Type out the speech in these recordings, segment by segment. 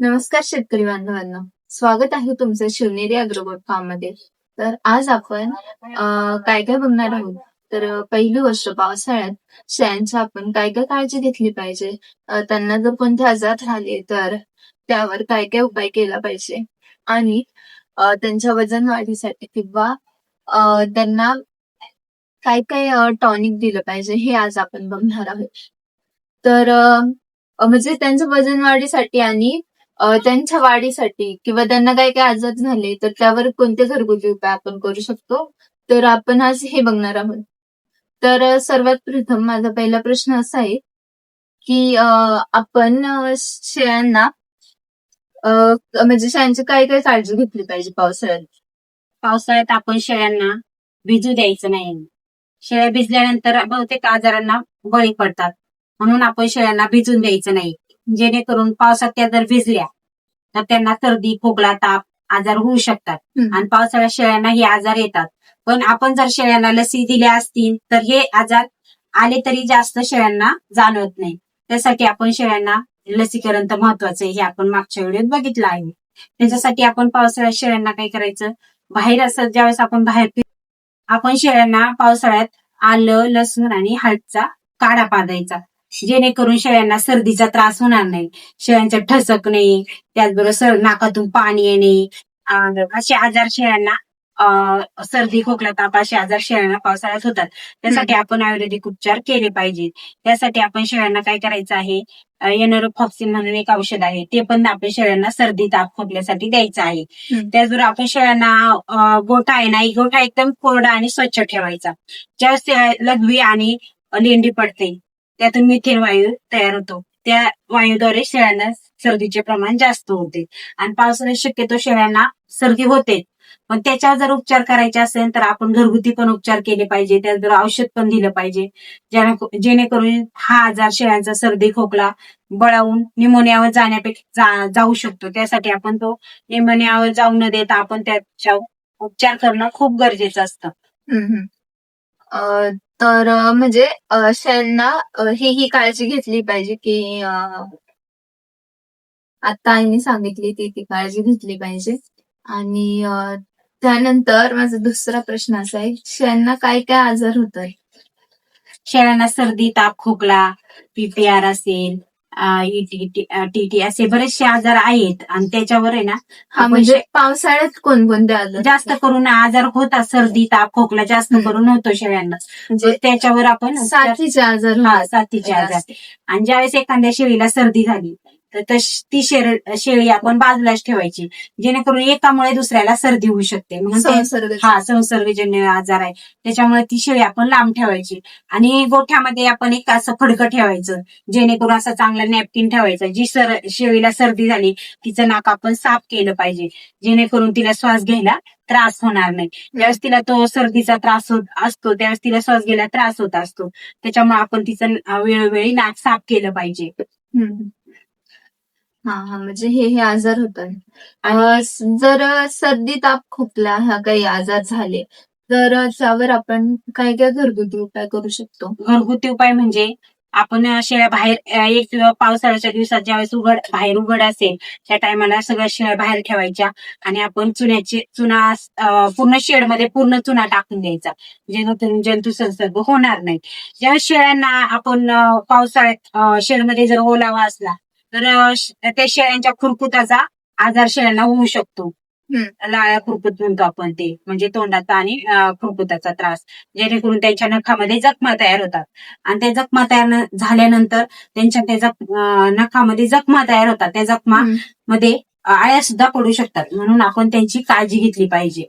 नमस्कार शेतकरी बांधवांना. स्वागत आहे तुमचं शिवनेरी अग्रोबोट फार्ममध्ये तर आज आपण काय काय बघणार आहोत? तर पहिली गोष्ट पावसाळ्यात शेळ्यांची आपण काय काय काळजी घेतली पाहिजे? त्यांना जर कोणते आजार झाले तर त्यावर काय काय उपाय केला पाहिजे? आणि त्यांच्या वजन वाढीसाठी किंवा त्यांना काय काय टॉनिक दिलं पाहिजे हे आज आपण बघणार आहोत. तर म्हणजे त्यांच्या वजन वाढीसाठी आणि त्यांच्या वाढीसाठी किंवा त्यांना काही काही आजार झाले तर त्यावर कोणते घरगुती उपाय आपण करू शकतो? तर आपण आज हे बघणार आहोत. तर सर्वात प्रथम माझा पहिला प्रश्न असा आहे की आपण शेळ्यांना म्हणजे शेळ्यांची काय काय काळजी घेतली पाहिजे पावसाळ्यात? पावसाळ्यात आपण शेळ्यांना भिजू द्यायचं नाही. शेळ्या भिजल्यानंतर बहुतेक आजारांना बळी पडतात. म्हणून आपण शेळ्यांना भिजून द्यायचं नाही. जेणेकरून पावसात त्या जर भिजल्या तर त्यांना सर्दी खोकला ताप आजार होऊ शकतात. आणि पावसाळ्यात शेळ्यांना हे आजार येतात. पण आपण जर शेळ्यांना लसी दिल्या असतील तर हे आजार आले तरी जास्त शेळ्यांना जाणवत नाही. त्यासाठी आपण शेळ्यांना लसीकरण तर महत्वाचं आहे हे आपण मागच्या व्हिडिओत बघितलं आहे. त्याच्यासाठी आपण पावसाळ्यात शेळ्यांना काय करायचं? बाहेर असं ज्यावेळेस आपण बाहेर आपण शेळ्यांना पावसाळ्यात आलं लसूण आणि हळदचा काढा पाजायचा. जेणेकरून शेळ्यांना सर्दीचा त्रास होणार नाही. शेळ्यांचं ठसक नाही त्याचबरोबर नाकातून पाणी येणे. असे आजार शेळ्यांना सर्दी खोकला ताप असे आजार शेळ्यांना पावसाळ्यात होतात. त्यासाठी आपण आयुर्वेदिक उपचार केले पाहिजेत. त्यासाठी आपण शेळ्यांना काय करायचं आहे? एनरोफॉक्सिन म्हणून एक औषध आहे. ते पण आपण शेळ्यांना सर्दी ताप खोकल्यासाठी द्यायचं आहे. त्याचबरोबर आपण शेळ्यांना गोठा आहे ना गोठा एकदम कोरडा आणि स्वच्छ ठेवायचा. त्या लघवी आणि लेंडी पडते. त्यातून मिथेन वायू तयार होतो. त्या वायूद्वारे शेळ्यांना सर्दीचे प्रमाण जास्त होते. आणि पावसाने शक्यतो शेळ्यांना सर्दी होते. पण त्याच्यावर जर उपचार करायचे असेल तर आपण घरगुती पण उपचार केले पाहिजे. त्याचबरोबर औषध पण दिलं पाहिजे. जेणेकरून हा आजार शेळ्यांचा सर्दी खोकला बळावून निमोनियावर जाण्यापेक्षा जा- जाऊ शकतो. त्यासाठी आपण तो निमोनियावर जाऊ न देता आपण त्याच्या उपचार करणं खूप गरजेचं असतं. तर अ, म्हणजे अ, शेळ्यांना अ, ही ही काळजी घेतली पाहिजे की अ, आता आईने सांगितली ती ती काळजी घेतली पाहिजे. आणि अ, त्यानंतर माझा दुसरा प्रश्न असा आहे शेळ्यांना काय काय आजार होतात? शेळ्यांना सर्दी ताप खोकला पीपीआर असेल टीटी असे बरेचसे आजार आहेत आणि त्याच्यावर आहे ना हा म्हणजे पावसाळ्यात कोणकोणते आजार जास्त करून आजार होतात सर्दी ताप खोकला जास्त. करून होतो शेळ्यांना म्हणजे त्याच्यावर आपण साथीचे आजार हा. साथीचे आजार जास्त. आणि ज्यावेळेस एखाद्या शेळीला सर्दी झाली तर तश- ती शेर- शेळी आपण बाजूलाच ठेवायची. जेणेकरून एकामुळे दुसऱ्याला सर्दी होऊ शकते. हा संसर्गजन्य आजार आहे. त्याच्यामुळे ती शेळी आपण लांब ठेवायची. आणि गोठ्यामध्ये आपण एक असं फडकं ठेवायचं जेणेकरून असं चांगलं नॅपकिन ठेवायचं जी सर शेळीला सर्दी झाली तिचं नाक आपण साफ केलं पाहिजे. जेणेकरून तिला श्वास घ्यायला त्रास होणार नाही. ज्यावेळेस तिला तो सर्दीचा त्रास होत असतो त्यावेळेस तिला श्वास घ्यायला त्रास होत असतो. त्याच्यामुळे आपण तिचं वेळोवेळी नाक साफ केलं पाहिजे. हा हा म्हणजे हे हे आजार होतात जर सर्दी ताप खोकला ह्या काही आजार झाले तर त्यावर आपण काय काय घरगुती उपाय करू शकतो? घरगुती उपाय म्हणजे आपण शेळ्या बाहेर एक पावसाळ्याच्या दिवसात ज्यावेळेस उघड बाहेर उघड असेल त्या टायमाला सगळ्या शेळ्या बाहेर ठेवायच्या आणि आपण चुन्याची चुना पूर्ण शेडमध्ये पूर्ण चुना टाकून द्यायचा. जेणेकरून जंतू संसर्ग होणार नाही ज्यावेळेस शेळ्यांना आपण पावसाळ्यात शेडमध्ये जर ओलावा असला तर त्या शेळ्यांच्या खुरकुताचा आजार शेळ्यांना होऊ शकतो. लाळ्या खुरकुत म्हणतो आपण ते. म्हणजे तोंडाचा आणि खुरकुताचा त्रास. जेणेकरून त्यांच्या नखामध्ये जखमा तयार होतात. आणि त्या जखमा तयार झाल्यानंतर त्यांच्या त्या जख नखामध्ये जखमा तयार होतात. त्या जखमा. मध्ये आळ्या सुद्धा पडू शकतात. म्हणून आपण त्यांची काळजी घेतली पाहिजे.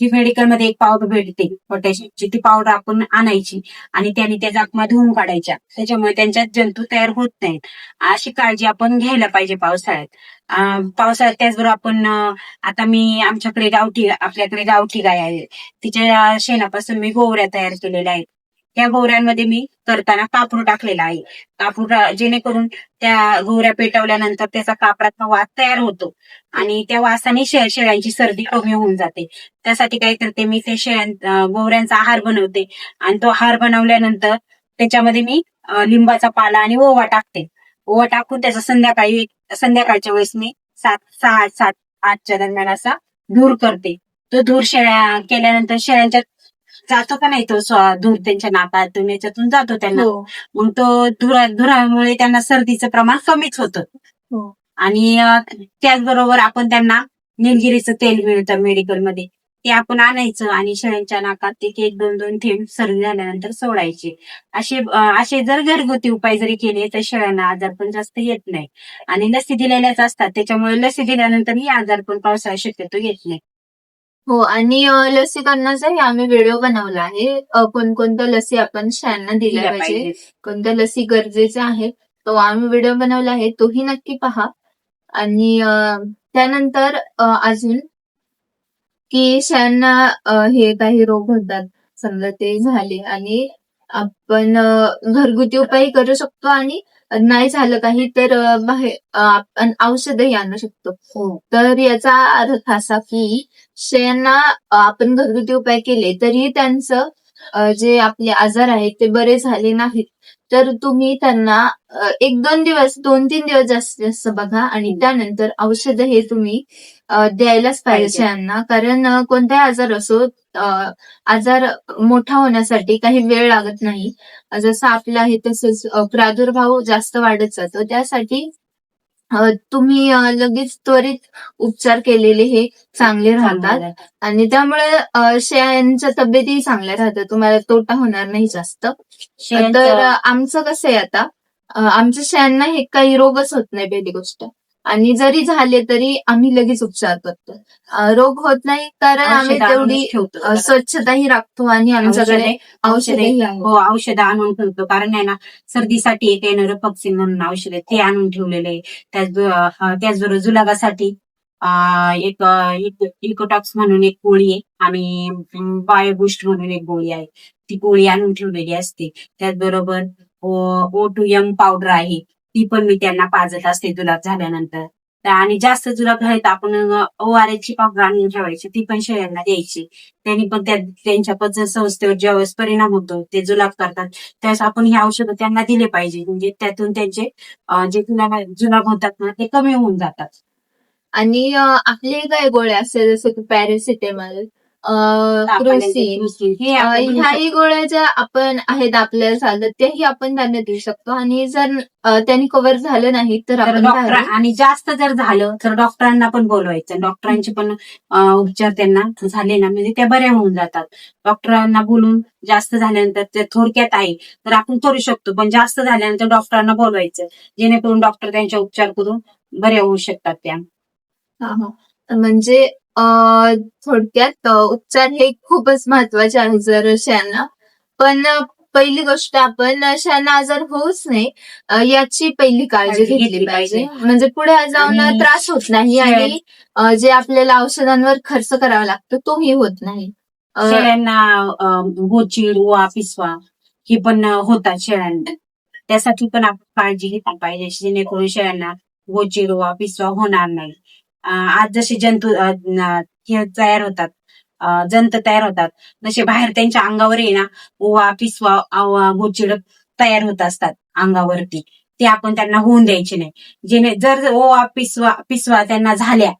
जी मेडिकलमध्ये एक पावडर भेटते पोटॅशियमची ती पावडर आपण आणायची आणि त्याने त्या जखमा धुवून काढायच्या. त्याच्यामुळे त्यांच्यात जंतू तयार होत नाहीत. अशी काळजी आपण घ्यायला पाहिजे पावसाळ्यात. पावसाळ्यात त्याचबरोबर आपण आता मी आमच्याकडे गावठी आपल्याकडे गावठी गाय आहे. तिच्या शेणापासून मी गोवऱ्या तयार केलेल्या आहेत. त्या गोवऱ्यांमध्ये मी करताना कापूर टाकलेला आहे. कापूर जेणेकरून त्या गोवऱ्या पेटवल्यानंतर त्याचा कापराचा वास तयार होतो आणि त्या वासाने शे- शेळ्यांची सर्दी कमी होऊन जाते. त्यासाठी काय करते मी ते शेळ्यां गोवऱ्यांचा आहार बनवते आणि तो आहार बनवल्यानंतर त्याच्यामध्ये मी लिंबाचा पाला आणि ओवा टाकते. ओवा टाकून त्याचा संध्याकाळी संध्याकाळच्या वेळेस मी सात सहा सात आठच्या दरम्यान असा धूर करते. तो धूर शेळ्या केल्यानंतर शेळ्यांच्या जातो का नाही तो धूर त्यांच्या नाकातून याच्यातून जातो त्यांना. हो. मग तो धुरा धुरामुळे त्यांना सर्दीचं प्रमाण कमीच होतं. हो. आणि त्याचबरोबर आपण त्यांना निलगिरीचं तेल मिळतं मेडिकलमध्ये. ते आपण आणायचं आणि शेळ्यांच्या नाकात एक एक दोन दोन थेंब सर्दी झाल्यानंतर सोडायचे. असे असे जर घरगुती उपाय जरी केले तर शेळ्यांना आजार पण जास्त येत नाही. आणि लसी दिलेल्याच असतात. त्याच्यामुळे लसी दिल्यानंतरही आजार पण पावसाळ्यात शक्यतो येत नाही. हो आणि अ, लसीकरणाचाही आम्ही व्हिडिओ बनवला आहे अ, कोणकोणत्या लसी आपण शेळ्यांना दिल्या दिल्या पाहिजे पाहिजे. कोणत्या लसी गरजेच्या आहेत तो आम्ही व्हिडिओ बनवला आहे तोही नक्की पहा आणि अ, त्यानंतर अ, अजून की शेळ्यांना अ, हे काही रोग होतात समजा ते झाले आणि आपण घरगुती उपाय करू शकतो आणि नाही झालं काही तर बाहेर आपण औषधही आणू शकतो. हो. तर याचा अर्थ असा की शेळ्यांना आपण घरगुती उपाय केले तरी त्यांचं जे आपले आजार आहेत ते बरे झाले नाहीत. तर तुम्ही त्यांना एक दोन दिवस दोन तीन दिवस जास्तीत जास्त बघा आणि हम्म. त्यानंतर औषध हे तुम्ही द्यायलाच पाहिजे. शेळ्यांना कारण कोणताही आजार असो आजार मोठा होण्यासाठी काही वेळ लागत नाही. जसं आपलं आहे तसंच प्रादुर्भाव जास्त वाढत जातो. त्यासाठी तुम्ही लगेच त्वरित उपचार केलेले हे चांगले राहतात. आणि त्यामुळे शेळ्यांच्या तब्येतही चांगल्या राहतात तुम्हाला तोटा होणार नाही जास्त. तर आमचं कसं आहे आता? आमच्या शेळ्यांना हे काही रोगच होत नाही पहिली गोष्ट. आणि जरी झाले तरी आम्ही लगेच उपचार करतो. रोग होत नाही कारण आम्ही तेवढी स्वच्छताही राखतो आणि आमच्याकडे औषधे हो औषधं आणून ठेवतो. कारण आहे ना सर्दीसाठी एक येणारं पक्सिन म्हणून औषध ते आणून ठेवलेले त्याचबरोबर जुलाबासाठी अं, एक इकोटॉक्स म्हणून एक गोळी आहे. आणि बायोबुस्ट म्हणून एक गोळी आहे. ती गोळी आणून ठेवलेली असते. त्याचबरोबर ओ टू एम पावडर आहे. ती पण मी त्यांना पाजत असते जुलाब झाल्यानंतर. आणि जास्त जुलाब झाले तर आपण ओ आर ची पावडर आणून ठेवायची. ती पण शेळ्यांना द्यायची. त्यांनी पण त्यांच्या पचन संस्थेवर ज्यावेळेस परिणाम होतो ते जुलाब करतात. त्यावेळेस आपण ही औषधं त्यांना दिले पाहिजे. म्हणजे त्यातून त्यांचे जे जुलाब जुलाब होतात ना ते कमी होऊन जातात. आणि आपले काही गोळ्या असतात? जसं की पॅरासिटेमॉल क्रोसिन ह्याही गोळ्या ज्या आपण आहेत आपल्याला चालत तेही आपण त्यांना देऊ शकतो. आणि जर त्यांनी कव्हर झालं नाही तर आपण डॉक्टर आणि जास्त जर झालं तर डॉक्टरांना पण बोलवायचं. डॉक्टरांचे पण उपचार त्यांना झाले ना म्हणजे त्या बऱ्या होऊन जातात. डॉक्टरांना बोलून जास्त झाल्यानंतर ते थोडक्यात आहे तर आपण करू शकतो. पण जास्त झाल्यानंतर डॉक्टरांना बोलवायचं जेणेकरून डॉक्टर त्यांच्या उपचार करून बऱ्या होऊ शकतात त्या. म्हणजे थोडक्यात उपचार हे खूपच महत्त्वाचे आहे जर शेळ्यांना पण पहिली गोष्ट आपण अ, शेळ्यांना आजार होऊच नाही याची पहिली काळजी घेतली पाहिजे. म्हणजे पुढे जाऊन त्रास होत नाही आणि जे आपल्याला औषधांवर खर्च करावा लागतो तोही होत नाही. शेळ्यांना अं, गोचीड वा पिसवा हे पण होतात शेळ्यांना त्यासाठी पण आपण काळजी घेतली पाहिजे जेणेकरून शेळ्यांना गोचीड वा पिसवा होणार नाही. आज जसे जंतू हे तयार होतात जंत तयार होतात जसे बाहेर त्यांच्या अंगावर ना ओवा पिसवा अवा, गोचीड तयार होत असतात अंगावरती. ते आपण त्यांना होऊन द्यायचे नाही. जेणे जर ओवा पिसवा पिसवा त्यांना झाल्या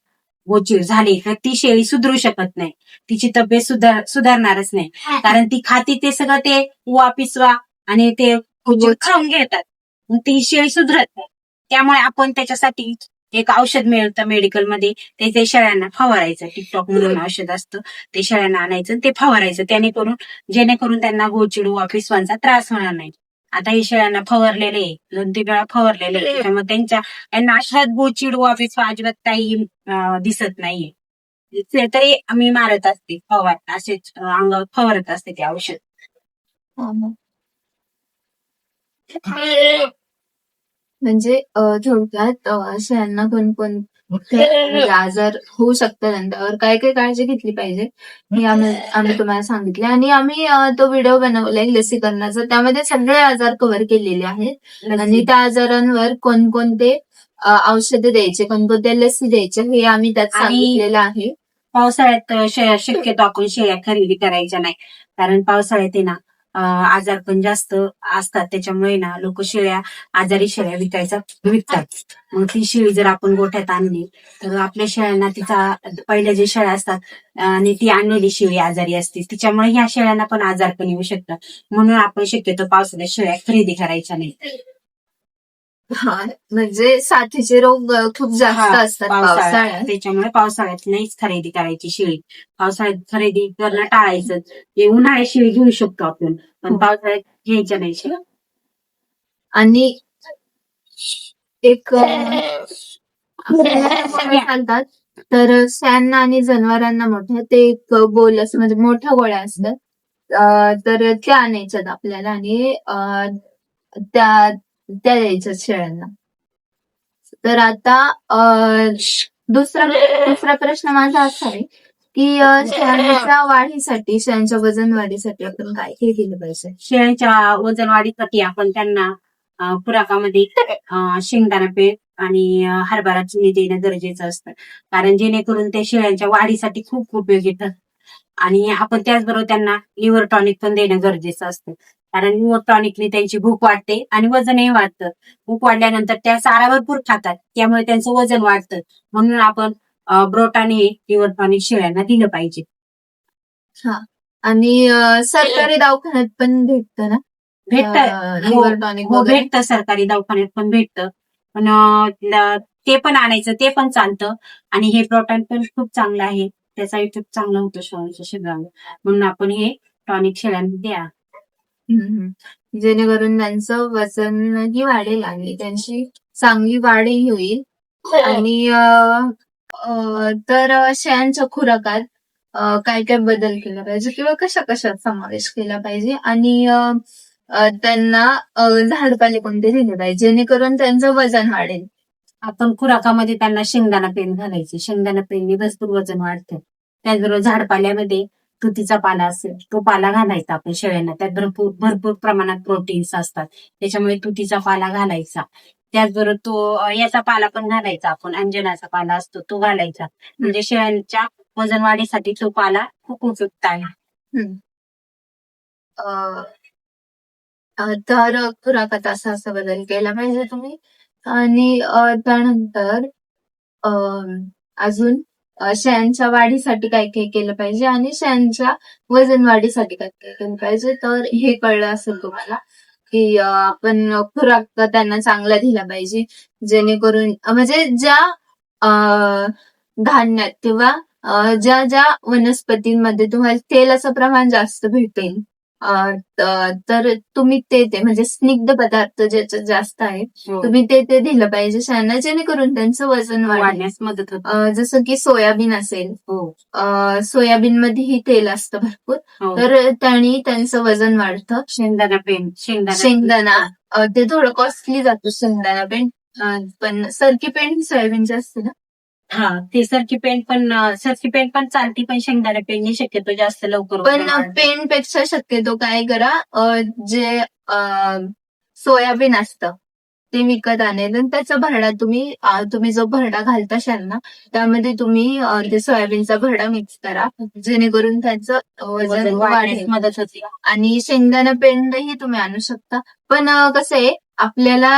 गोचीड झाली तर ती शेळी सुधरू शकत नाही. तिची तब्येत सुधार सुधारणारच नाही. कारण ती खाती ते सगळं ते उवा पिसवा आणि ते गोचीड. खाऊन घेतात. ती शेळी सुधरत नाही. त्यामुळे आपण त्याच्यासाठी एक औषध मिळतं मेडिकलमध्ये ते ते शेळ्यांना फवारायचं. टिकटॉक म्हणून औषध असतं ते शेळ्यांना आणायचं आणि ते फवारायचं. त्याने करून जेणेकरून त्यांना गोचिड वा पिसवांचा त्रास होणार नाही. आता हे शेळ्यांना फवारलेले आहे, दोन तीन वेळा फवारलेले आहे. त्याच्यामुळे त्यांच्या त्यांना अशात गोचिड वा पिसवा अजिबात काही दिसत नाहीये. ते तरी आम्ही मारत असते फवार असेच अंगावर फवारत असते ते औषध. हा. म्हणजे अ, थोडक्यात अ, शेळ्यांना कोणकोण म्हणजे आजार होऊ शकतात त्यांच्यावर काय काय काळजी घेतली पाहिजे. हे आम्ही आम्ही तुम्हाला सांगितले. आणि आम्ही अ, तो व्हिडिओ बनवलाय लसीकरणाचा. त्यामध्ये सगळे आजार कव्हर केलेले आहेत. आणि त्या आजारांवर कोणकोणते अ, औषधे द्यायचे कोणकोणत्या लसी द्यायच्या हे आम्ही त्यात आणि- सांगितलेलं आहे. पावसाळ्यात अं, शे- शक्यतो आपण शेळ्या खरेदी करायच्या नाही. कारण पावसाळ्यात आहे ना आजार पण जास्त असतात. त्याच्यामुळे ना लोक शेळ्या आजारी शेळ्या विकायचा विकतात. मग ती शेळी जर आपण गोठ्यात आणली तर आपल्या शेळ्यांना तिचा पहिल्या जे शेळ्या असतात आणि ती आणलेली शेळी आजारी असते. तिच्यामुळे ह्या शेळ्यांना पण आजार पण येऊ शकतात. म्हणून आपण शक्यतो पावसाळ्यात शेळ्या खरेदी करायच्या नाही हा म्हणजे साथीचे रोग खूप जास्त हा, असतात पावसाळ्यात. पावसाळ्यात. त्याच्यामुळे पावसाळ्यात नाहीच खरेदी करायची शेळी. पावसाळ्यात खरेदी करणं टाळायचं ते उन्हाळ्यात शेळी घेऊ शकतो आपण पण हो. पावसाळ्यात घ्यायच्या नाही शेळ्या आणि एक अ, सांगतात. तर सॅन आणि जनावरांना मोठ्या ते एक बोल असं म्हणजे मोठ्या गोळ्या असतात अ, तर त्या आणायच्यात आपल्याला आणि अ, त्या त्या द्यायच्या शेळ्यांना तर आता अ, दुसरा दुसरा प्रश्न माझा असा आहे की शेळ्यांच्या वाढीसाठी शेळ्यांच्या वजन वाढीसाठी आपण काय हे केलं पाहिजे? शेळ्यांच्या वजन वाढीसाठी आपण त्यांना अं, खुराकामध्ये शेंगदाणा पेठ आणि हरभरा चिनी देणं गरजेचं असतं. कारण जेणेकरून ते शेळ्यांच्या वाढीसाठी खूप उपयोगी ठरतं. आणि आपण त्याचबरोबर त्यांना लिव्हर टॉनिक पण देणं गरजेचं असतं. कारण टॉनिकने त्यांची भूक वाढते आणि वजनही वाढतं. भूक वाढल्यानंतर त्या चारा भरपूर खातात. त्यामुळे त्यांचं वजन वाढतं. म्हणून आपण ब्रोटाने लिव्हर टॉनिक शेळ्यांना दिलं पाहिजे. आणि अ, सरकारी दवाखान्यात पण भेटतं ना? भेटत. हो वगैरे? भेटतं. सरकारी दवाखान्यात पण भेटतं. पण ते पण आणायचं ते पण चालतं. आणि हे प्रोटीन पण खूप चांगलं आहे. त्याचा इफेक्ट चांगला होतो शेळ्यांच्या शरीरावर म्हणून आपण हे टॉनिक शेळ्यांना द्या. हम्म. जेणेकरून त्यांचं वजनही वाढेल आणि त्यांची चांगली वाढही होईल. आणि अ, अ, तर शेळ्यांच्या खुराकात अ, काय काय बदल केला पाहिजे किंवा कशा कशात समावेश केला पाहिजे? आणि अ, अ, त्यांना अ, झाडपाले कोणते दिले पाहिजे? जेणेकरून त्यांचं वजन वाढेल. आपण खुराकामध्ये त्यांना शेंगदाणा पेंड घालायचे. शेंगदाणा पेंडने भरपूर वजन वाढतं. त्याचबरोबर झाडपाल्यामध्ये तुतीचा पाला असेल तो पाला घालायचा आपण शेळ्यांना. त्यात भरपूर भरपूर प्रमाणात प्रोटीन्स असतात. त्याच्यामुळे तुतीचा पाला घालायचा. त्याचबरोबर तो याचा पाला पण घालायचा आपण. अंजनाचा पाला असतो तो घालायचा. म्हणजे शेळ्यांच्या वजन वाढीसाठी तो पाला खूप उपयुक्त आहे. हम्म. तर खुराकात असा असा बदल केला पाहिजे तुम्ही. आणि त्यानंतर अजून शेळ्यांच्या वाढीसाठी काय काय केलं पाहिजे आणि शेळ्यांच्या वजन वाढीसाठी काय काय केलं पाहिजे? तर हे कळलं असेल तुम्हाला की आपण खुराक त्यांना चांगला दिला पाहिजे जेणेकरून म्हणजे ज्या अ, धान्यात किंवा ज्या ज्या वनस्पतींमध्ये तुम्हाला तेलाचं प्रमाण जास्त भेटेल तर तुम्ही ते ते म्हणजे स्निग्ध पदार्थ ज्याच्यात जास्त आहे हो. तुम्ही ते ते दिलं पाहिजे शेळ्यांना जेणेकरून त्यांचं वजन वाढण्यास मदत होते. जसं की सोयाबीन असेल हो. सोयाबीन मध्येही तेल असतं भरपूर हो. तर त्यांनी त्यांचं वजन वाढतं. शेंगदाणा पेंड शेंगदाणा शेंगदाणा अ, ते थोडं कॉस्टली जातो शेंगदाणा पेंट पण सरकी पेंट सोयाबीनची असते ना. हा ते सरकी पेंट पण सरकी पेंट पण चालती पण शेंगदाणा पेंटने शक्यतो जास्त लवकर पण. पेन पेक्षा शक्यतो काय करा अ, जे अ, सोयाबीन असतं ते विकत आणेल आणि त्याचा भरडा तुम्ही अ, तुम्ही जो भरडा घालता शेणना त्यामध्ये तुम्ही अ, ते सोयाबीनचा भरडा मिक्स करा जेणेकरून त्याचं वजन वाढेल. मदत होते. आणि शेंगदाणा पेंडही तुम्ही आणू शकता. पण अ, कसं आहे आपल्याला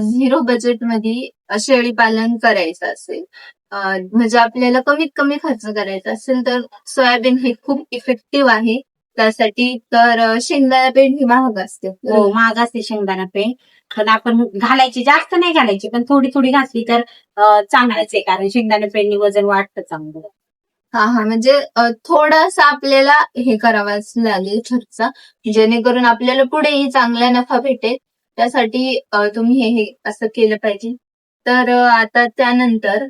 झिरो बजेटमध्ये शेळी पालन करायचं असेल म्हणजे आपल्याला कमीत कमी खर्च करायचा असेल तर सोयाबीन हे खूप इफेक्टिव्ह आहे. त्यासाठी तर शेंगदाणा पेंड ही महाग असते. हो महाग असते शेंगदाणा पेंट. पण आपण घालायची जास्त नाही घालायची पण थोडी थोडी घातली तर चांगलंच आहे कारण शेंगदाणा पेंटने वजन वाढतं चांगलं. हा हा म्हणजे थोडस आपल्याला हे करावंच लागेल खर्च जेणेकरून आपल्याला पुढेही चांगला नफा भेटेल. त्यासाठी तुम्ही हे असं केलं पाहिजे. तर आता त्यानंतर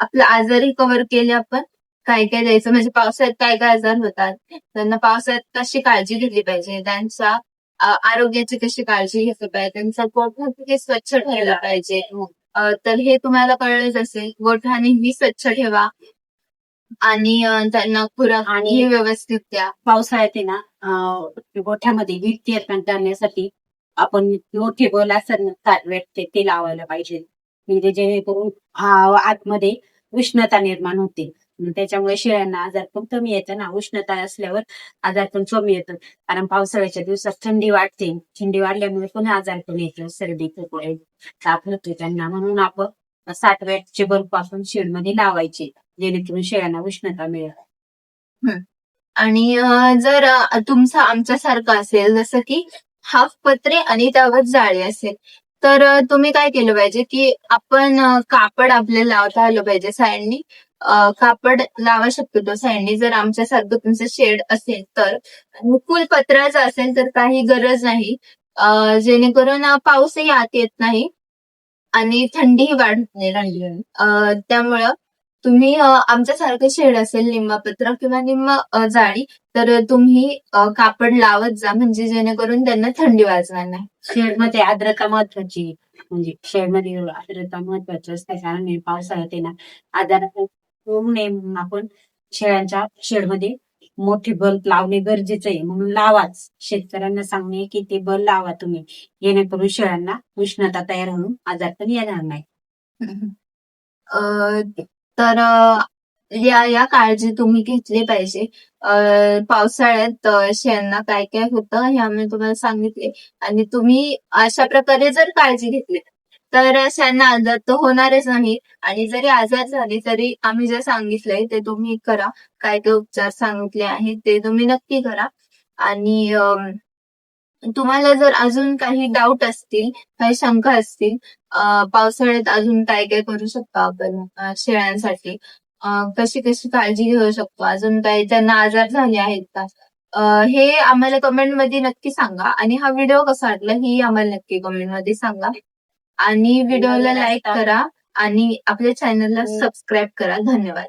आपलं आजारी कव्हर केले आपण काय काय द्यायचं? म्हणजे पावसाळ्यात काय काय आजार होतात? त्यांना पावसाळ्यात कशी काळजी घेतली पाहिजे? त्यांच्या अ, आरोग्याची कशी काळजी घेतली पाहिजे? त्यांचा गोठा स्वच्छ ठेवला पाहिजे. अ, तर हे तुम्हाला कळलंच असेल. गोठा नेहमी स्वच्छ ठेवा. आणि त्यांना खुराक आणि- आणि व्यवस्थित द्या. पावसाळ्यात ना गोठ्यामध्ये वीट निर्माण करण्यासाठी आपण मोठे बोल असं भेटते ते लावायला पाहिजे. म्हणजे जेणेकरून आ- आतमध्ये उष्णता निर्माण होते. त्याच्यामुळे शेळ्यांना आजार पण कमी येतं ना. उष्णता असल्यावर आजार पण कमी येतं कारण पावसाळ्याच्या दिवसात थंडी वाढते. थंडी वाढल्यामुळे पुन्हा आजार पण येतो सर्दी खोकला ताप होतो त्यांना. म्हणून आपण साठ वॅटचे बल्ब आपण शेडमध्ये लावायचे जेणेकरून शेळ्यांना उष्णता मिळेल. आणि जर तुमचा आमच्यासारखा आमच्यासारखं असेल जसं की हाफ पत्रे आणि त्यावर जाळी असेल तर तुम्ही काय केलं पाहिजे की आपण कापड आपल्याला लावता आलं पाहिजे साईडनी कापड लावा शक्यतो. साईडनी जर आमच्यासारखं तुमचं शेड असेल तर. फुल पत्र्याचं असेल तर काही गरज नाही. जेणेकरून पाऊसही आत येत नाही. आणि थंडीही वाढत नाही. त्यामुळं तुम्ही आमच्यासारखं शेड असेल निम्मपत्र किंवा निम्म जाळी तर तुम्ही कापड लावत जा म्हणजे जेणेकरून त्यांना थंडी वाजणार नाही. शेडमध्ये आर्द्रता महत्वाची म्हणजे शेडमध्ये आर्द्रता महत्वाची असते कारण पावसाळ्यात ना आजार होऊ नये म्हणून आपण शेळ्यांच्या शेडमध्ये मोठे बल्ब लावणे गरजेचं आहे. म्हणून लावाच. शेतकऱ्यांना सांगणे की ते बल्ब लावा तुम्ही. जेणेकरून शेळ्यांना उष्णता तयार होऊन आजार पण येणार नाही. अं, तर या या काळजी तुम्ही घेतली पाहिजे. पावसाळ्यात अं, शेळ्यांना काय काय होतं हे आम्ही तुम्हाला सांगितले. आणि तुम्ही अशा प्रकारे जर काळजी घेतली तर शेळ्यांना आजार तर होणारच नाही. आणि जरी आजार झाले तरी आम्ही जे सांगितलंय ते तुम्ही करा. काय काय उपचार सांगितले आहेत ते तुम्ही नक्की करा. आणि तुम्हाला जर अजून काही डाऊट असतील काही शंका असतील पावसाळ्यात अजून काय काय करू शकतो आपण शेळ्यांसाठी? कशी कशी काळजी घेऊ शकतो? अजून काही त्यांना आजार झाले आहेत का? हे आम्हाला कमेंटमध्ये नक्की सांगा. आणि हा व्हिडिओ कसा वाटला ही आम्हाला नक्की कमेंटमध्ये सांगा. आणि व्हिडिओला लाईक करा आणि आपल्या चॅनलला सबस्क्राईब करा. धन्यवाद.